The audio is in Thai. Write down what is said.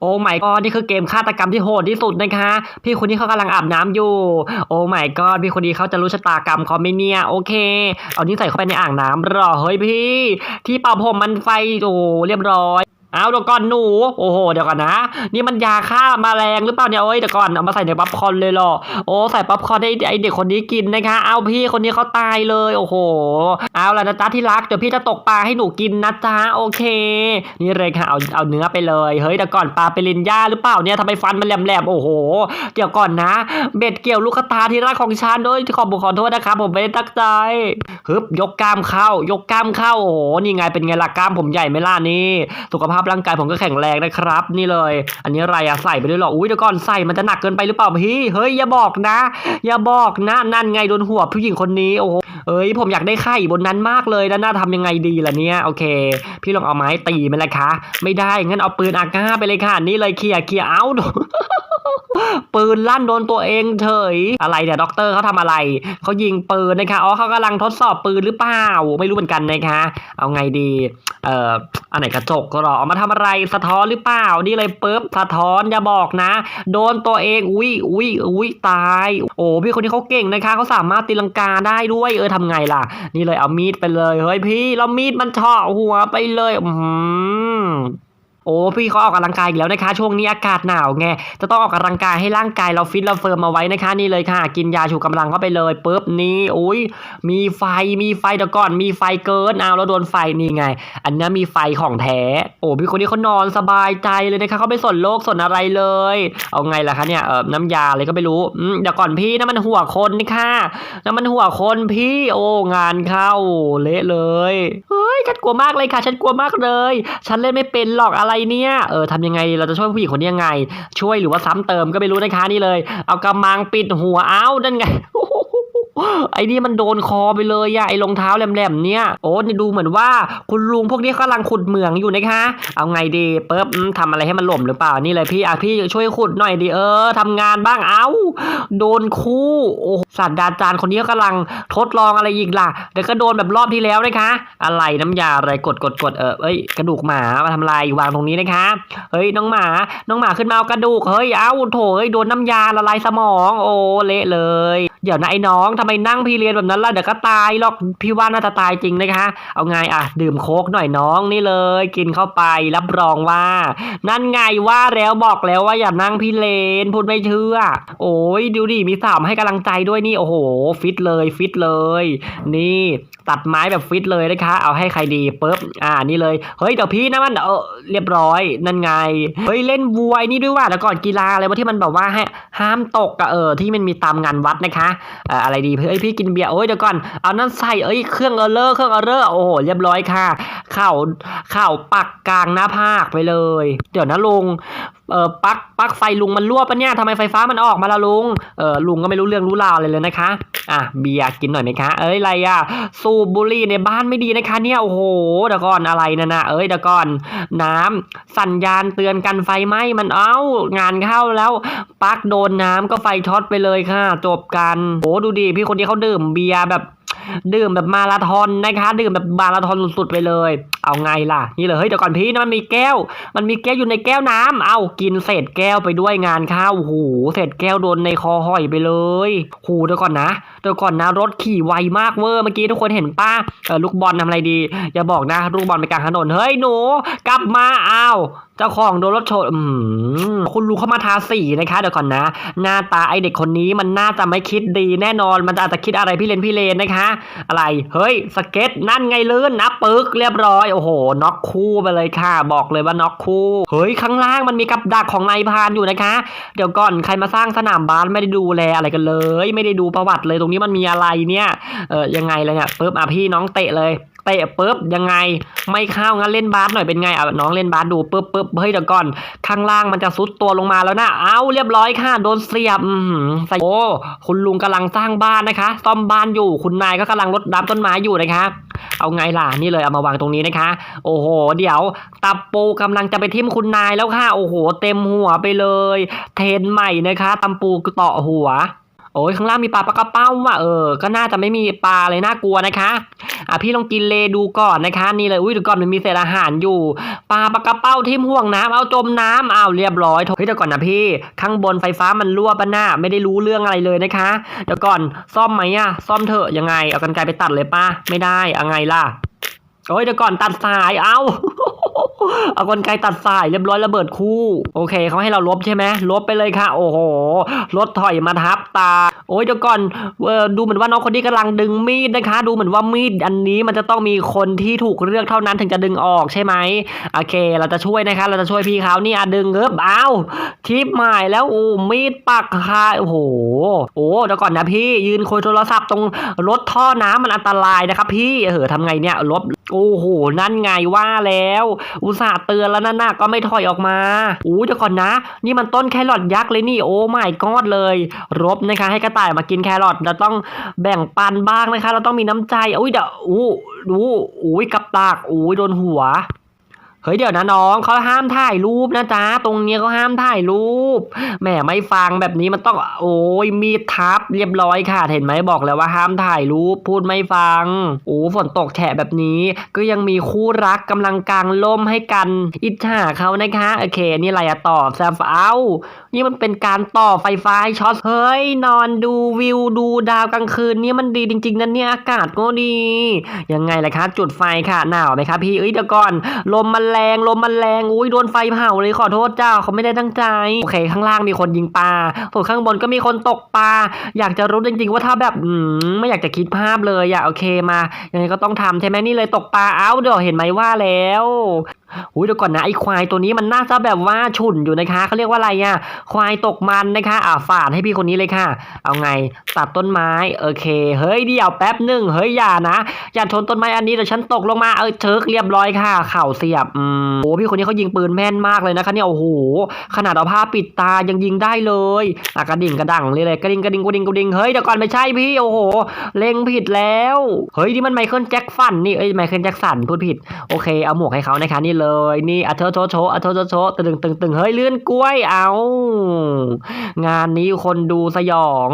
โอ้ไม่ก็นี่คือเกมฆาตกรรมที่โหดที่สุดนะคะ พี่คนนี้เขากำลังอาบน้ำอยู่ โอ้ไม่ก็พี่คนนี้เขาจะรู้ชะตากรรมเขาไม่เนี่ยโอเค เอานี่ใส่เข้าไปในอ่างน้ำรอเฮ้ยพี่ ที่เป่าผมมันไฟโอ้เรียบร้อย เอาเดี๋ยวก่อนหนู โอ้โห เดี๋ยวก่อนนะ นี่มันยาฆ่าแมาแรงหรือเปล่าเนี่ยโอ้ยเดี๋ยวก่อนเอามาใส่ในป๊อปคอร์นเลยหรอ โอ้ใส่ป๊อปคอร์นให้ไอเด็กคนนี้กินนะคะ เอาพี่คนนี้เขาตายเลย โอ้โห เอาละนะจ๊ะที่รัก เดี๋ยวพี่จะตกปลาให้หนูกินนะจ๊ะ โอเค นี่เลยค่ะ เอาเอาเนื้อไปเลย เฮ้ยเดี๋ยวก่อนปลาไปลินย่าหรือเปล่าเนี่ยทำไมฟันมันแหลมๆ โอ้โห เดี๋ยวก่อนนะ เบ็ดเกี่ยวลูกตาที่รักของฉันด้วยขอบขอโทษนะครับผมไม่ได้ตั้งใจฮึบยกกล้ามเข้า ยกกล้ามเข้า โอ้โห นี่ไงเป็นไงล่ะกล้ามผมใหญ่ไหมล่ะนี่ สุขภาพร่างกายผมก็แข็งแรงนะครับ นี่เลย อันนี้อะไรอะใส่ไปด้วยหรออุ้ยเดี๋ยวก่อนใส่มันจะหนักเกินไปหรือเปล่าพี่เฮ้ยอย่าบอกนะ อย่าบอกนะนั่นไงโดนหัวผู้หญิงคนนี้โอ้โหเอ้ยผมอยากได้ไข่บนนั้นมากเลยนะน่าทำยังไงดีล่ะเนี่ยโอเค พี่ลองเอาไม้ตีมันเลยคะ ไม่ได้งั้นเอาปืนอากาไปเลยค่ะนี่เลยเคลียเคลียเอา ปืนลั่นโดนตัวเองเฉยอะไรเนี่ยด็อกเตอร์เขาทำอะไรเขายิงปืนนะคะอ๋อเขากำลังทดสอบปืนหรือเปล่าไม่รู้เหมือนกันนะคะ เอาไงดีเอ่ออันไหนกระจกก็หรอเอามาทำอะไรสะท้อนหรือเปล่านี่เลยปุ๊บสะท้อนอย่าบอกนะ โดนตัวเองอุ้ยอุ้ยอุ้ยตาย โอ้พี่คนนี้เขาเก่งนะคะเขาสามารถตีลังกาได้ด้วยเออทำไงล่ะ นี่เลยเอามีดไปเลยเฮ้ยพี่แล้วมีดมันเฉาะหัวไปเลยอืม โอ้พี่เขาออกกำลังกายอีกแล้วนะคะ ช่วงนี้อากาศหนาวไงจะต้องออกกำลังกายให้ร่างกายเราฟิตเราเฟิร์มเอาไว้นะคะนี่เลยค่ะ กินยาชูกำลังเข้าไปเลยปุ๊บนี่อุ้ยมีไฟมีไฟเดี๋ยวก่อนมีไฟเกินเอาแล้วโดนไฟนี่ไง อันนี้มีไฟของแท้โอ้พี่คนนี้เขานอนสบายใจเลยนะคะเขาไม่สนโลกสนอะไรเลย เอาไงล่ะคะเนี่ยเออน้ำยาอะไรก็ไม่รู้อืมเดี๋ยวก่อนพี่นั่นมันหัวคนนี่ค่ะนั่นมันหัวคนพี่ โอ้งานเข้าเละเลยเฮ้ย ฉันกลัวมากเลยค่ะ ฉันกลัวมากเลย ฉันเล่นไม่เป็นหรอกอะไรเนี่ย เออทำยังไงเราจะช่วยผู้หญิงคนนี้ยังไง ช่วยหรือว่าซ้ำเติมก็ไม่รู้นะคะนี่เลย เอากำมังปิดหัวเอ้านั่นไง ไอ้นี่มันโดนคอไปเลยอะไอ้รองเท้าแหลมๆเนี่ยโอ้นี่ดูเหมือนว่าคุณลุงพวกนี้กำลังขุดเหมืองอยู่นะคะ เอาไงดีเปิ๊บอืมทำอะไรให้มันหล่มหรือเปล่านี่เลยพี่อะพี่ช่วยขุดหน่อยดิเออทำงานบ้างเอ้า โดนคู่โอ้ศาสตราจารย์คนนี้กำลังทดลองอะไรอีกล่ะเดี๋ยวก็โดนแบบรอบที่แล้วนะคะ อะไรน้ำยาอะไรกดกดกดเออเอ้ยกระดูกหมามาทำอะไรวางตรงนี้นะคะเฮ้ยน้องหมา น้องหมาขึ้นมาเอากระดูกเฮ้ยเอ้าโถเอ้ยโดนน้ำยาละลายสมอง โอ้เละเลย เดี๋ยวนะไอ้น้องทำไมนั่งพี่เรียนแบบนั้นล่ะเดี๋ยวก็ตายหรอกพี่ว่าน่าจะตายจริงนะคะเอาไงอะดื่มโค้กหน่อยน้องนี่เลย กินเข้าไปรับรองว่า นั่นไงว่าแล้วบอกแล้วว่าอย่านั่งพี่เลนพูดไม่เชื่อ โอ้ยดูดิมีสามให้กำลังใจด้วยนี่โอ้โห ฟิตเลยฟิตเลย นี่ตัดไม้แบบฟิตเลยนะคะ เอาให้ใครดีปุ๊บอ่านี่เลยเฮ้ยเดี๋ยวพี่นะมันเออเรียบร้อยนั่นไงเฮ้ยเล่นวัวนี่ด้วยว่าแล้วก่อนกีฬาอะไรวะที่มันแบบว่าให้ห้ามตกอะเออที่มันมีตามงานวัดนะคะอ่ออะไรดีเฮ้ยพี่กินเบียร์โอ้ยเดี๋ยวก่อนเอานั่นใส่เอ้ยเครื่องเออเลอร์เครื่องเออเลอร์โอ้โหเรียบร้อยค่ะเข่าเข่าปักกลางหน้าผากไปเลย เดี๋ยวนะลุงเออปักปักไฟลุงมันรั่วปะเนี่ยทำไมไฟฟ้ามันออกมาละลุงเออลุงก็ไม่รู้เรื่องรู้ราวอะไรเลยนะคะอะเบียร์กินหน่อยไหมคะ เอ้ยอะไรอะสูบบุหรี่ในบ้านไม่ดีนะคะ เนี่ยโอ้โหเดี๋ยวก่อนอะไรนะนะเอ้ยเดี๋ยวก่อน น้ำสัญญาณเตือนกันไฟไหม้มันเอ้างานเข้าแล้วปักโดนน้ำก็ไฟช็อตไปเลยค่ะ จบกันโอ้ดูดิพี่คนที่เขาดื่มเบียร์แบบ ดื่มแบบมาราธอนนะคะ ดื่มแบบมาราธอนสุดๆไปเลย เอาไงล่ะ นี่เลยเฮ้ยเดี๋ยวก่อนพี่นะมันมีแก้ว มันมีแก้วอยู่ในแก้วน้ำเอากินเศษแก้วไปด้วยงานข้าวโอ้โหเศษแก้วโดนในคอห้อยไปเลยโหเดี๋ยวก่อนนะเดี๋ยวก่อนนะรถขี่ไวมากเวอร์เมื่อกี้ทุกคนเห็นป้าเออลูกบอลทำอะไรดี อย่าบอกนะลูกบอลไปกลางถนนเฮ้ยหนู กลับมาเอา เจ้าของโดนรถชนอืมคุณลุงเข้ามาทาสีนะคะเดี๋ยวก่อนนะ หน้าตาไอเด็กคนนี้มันน่าจะไม่คิดดีแน่นอน มันจะอาจจะคิดอะไรพี่เลนพี่เลนนะคะ อะไร เฮ้ย สเก็ตนั่นไงลื่นนะปึกเรียบร้อย โอ้โห น็อกคู่ไปเลยค่ะ บอกเลยว่าน็อกคู่ เฮ้ย ข้างล่างมันมีกับดักของนายพานอยู่นะคะ เดี๋ยวก่อนใครมาสร้างสนามบาสไม่ได้ดูแลอะไรกันเลย ไม่ได้ดูประวัติเลยตรงนี้มันมีอะไรเนี่ย เออยังไงเลยเนี่ยปึ๊บอะพี่น้องเตะเลยเตะปุ๊บยังไงไม่เข้างั้นเล่นบาสหน่อยเป็นไงอะน้องเล่นบาสดูปุ๊บปุ๊บเฮ้ยเดี๋ยวก่อน ข้างล่างมันจะซุดตัวลงมาแล้วนะเอาเรียบร้อยค่ะโดนเสียบใส่โอ้คุณลุงกำลังสร้างบ้านนะคะซ่อมบ้านอยู่คุณนายก็กำลังรดน้ำต้นไม้อยู่นะคะเอาไงล่ะนี่เลยเอามาวางตรงนี้นะคะ โอ้โห เดี๋ยวตับปูกำลังจะไปทิ่มคุณนายแล้วค่ะโอ้โห เต็มหัวไปเลย เทนใหม่นะคะตำปูต่อหัว โอ้ยข้างล่างมีปลาปลากระเป้าว่ะเออ ก็น่าจะไม่มีปลาเลยน่ากลัวนะคะอะพี่ลองกินเลดูก่อนนะคะ นี่เลยอุ้ยเดี๋ยวก่อนมันมีเศษอาหารอยู่ ปลาปลากระเป้าทิ่มห่วงน้ำเอาจมน้ำอ้าวเรียบร้อยเฮ้ยเดี๋ยวก่อนนะพี่ ข้างบนไฟฟ้ามันรั่วปะหน้าไม่ได้รู้เรื่องอะไรเลยนะคะ เดี๋ยวก่อนซ่อมไหมอะซ่อมเถอะยังไงเอากันไกรไปตัดเลยป้าไม่ได้อาไงล่ะ โอ้ยเดี๋ยวก่อนตัดสายเอาเอากลไกตัดสายเรียบร้อยระเบิดคู่ โอเคเขาให้เราลบใช่ไหมลบไปเลยค่ะ โอ้โหรถถอยมาทับตา โอ้ยเดี๋ยวก่อนเออดูเหมือนว่าน้องคนนี้กำลังดึงมีดนะคะ ดูเหมือนว่ามีดอันนี้มันจะต้องมีคนที่ถูกเลือกเท่านั้นถึงจะดึงออกใช่ไหมโอเค เราจะช่วยนะคะ เราจะช่วยพี่เขานี่อะดึงเอิบอ้าวทิปหมายแล้วโอ้มีดปักคาโอ้โหโอ้เดี๋ยวก่อนนะพี่ยืนคุยโทรศัพท์ตรงรถท่อน้ำมันอันตรายนะครับพี่เออทำไงเนี่ยลบโอ้โห นั่นไงว่าแล้ว อุตส่าห์เตือนแล้วนั่นน่ะก็ไม่ถอยออกมาอู้เดี๋ยวก่อนนะ นี่มันต้นแครอทยักษ์เลยนี่โอ้ไม่กอดเลย รบนะคะ ให้กระต่ายมากินแครอทเราต้องแบ่งปันบ้างนะคะ เราต้องมีน้ำใจอุ้ยเดี๋ยวอู้ดูอุ้ยกับตากอุ้ยโดนหัว เฮ้ยเดี๋ยวนะน้องเขาห้ามถ่ายรูปนะจ๊ะตรงเนี้ยเขาห้ามถ่ายรูปแหมไม่ฟังแบบนี้มันต้อง โอ้ยมีทับเรียบร้อยค่ะเห็นไหมบอกแล้วว่าห้ามถ่ายรูปพูดไม่ฟังโอ้ฝนตกแฉะแบบนี้ ก็ยังมีคู่รักกำลังกลางล่มให้กัน อิจฉาเขานะคะโอเค นี่อะไรอะต่อแซฟเอานี่มันเป็นการต่อไฟฟ้าให้ช็อตเฮ้ยนอนดูวิวดูดาวกลางคืนนี่มันดีจริง ๆนะเนี่ยอากาศก็ดียังไงล่ะคะ จุดไฟค่ะหนาวไหมคะพี่เอ้ยเดี๋ยวก่อนลมมันแรงลมมันแรงอุ้ยโดนไฟเผาเลยขอโทษเจ้าเขาไม่ได้ตั้งใจโอเค ข้างล่างมีคนยิงปลาส่วนข้างบนก็มีคนตกปลาอยากจะรู้จริง ๆ ว่าถ้าแบบอืมไม่อยากจะคิดภาพเลยอะโอเคมายังไงก็ต้องทำใช่ไหมนี่เลยตกปลาเอ้าเดี๋ยวเห็นไหมว่าแล้วอุ้ยเดี๋ยวก่อนนะไอ้ควายตัวนี้มันน่าจะแบบว่าฉุนอยู่นะคะเขาเรียกว่าอะไรอะควายตกมันนะคะ อ่าฝาดให้พี่คนนี้เลยค่ะ เอาไงตัดต้นไม้โอเค เฮ้ยเดี๋ยวแป๊บหนึ่งเฮ้ยอย่านะอย่าชนต้นไม้อันนี้เดี๋ยวฉันตกลงมาเออเชิกเรียบร้อยค่ะ เข่าเสียบอืมโอ้พี่คนนี้เขายิงปืนแม่นมากเลยนะคะเนี่ยโอ้โหขนาดเอาผ้าปิดตายังยิงได้เลยอะกระดิ่งกระดังเลยเลยกระดิ่งกระดิ่งกระดิ่งกระดิ่งเฮ้ยเดี๋ยวก่อนไม่ใช่พี่โอ้โหเล็งผิดแล้วเฮ้ยนี่มันไมเคิลแจ็คฟันนี่เอ้ยไมเคิลแจ็คสันพูดผิดโอเคเอาหมวกให้เขานะคะนี่เลยนี่อะเธอโชว์โชว์อะเธอโชว์โชว์ตึงตึงตึงเฮ้ยเลื่อนกล้วยเอา งานนี้คนดูสยอง